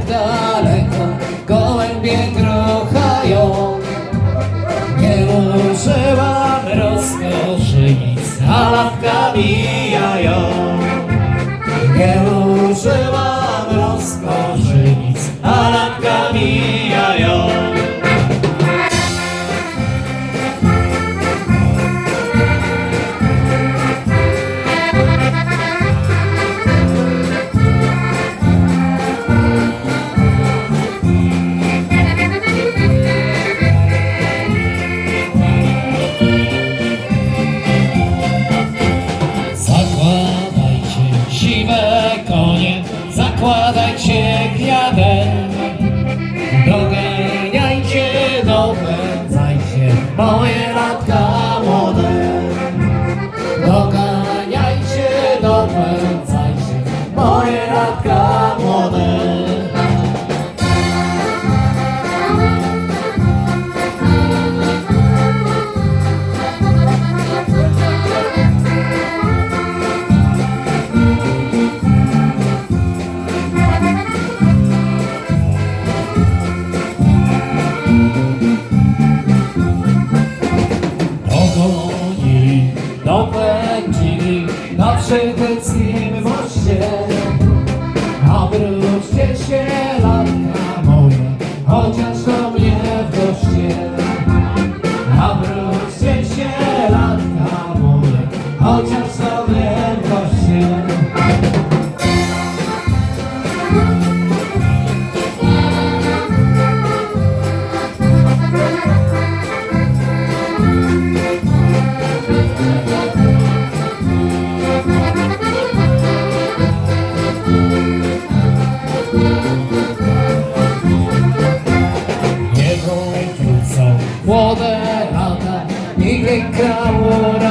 لك Doganiajcie kwiatę, doganiajcie, dopędzajcie moje nowe dni na przede wszystkim właśnie, a wróćcie się போதராக நினைக்கவும்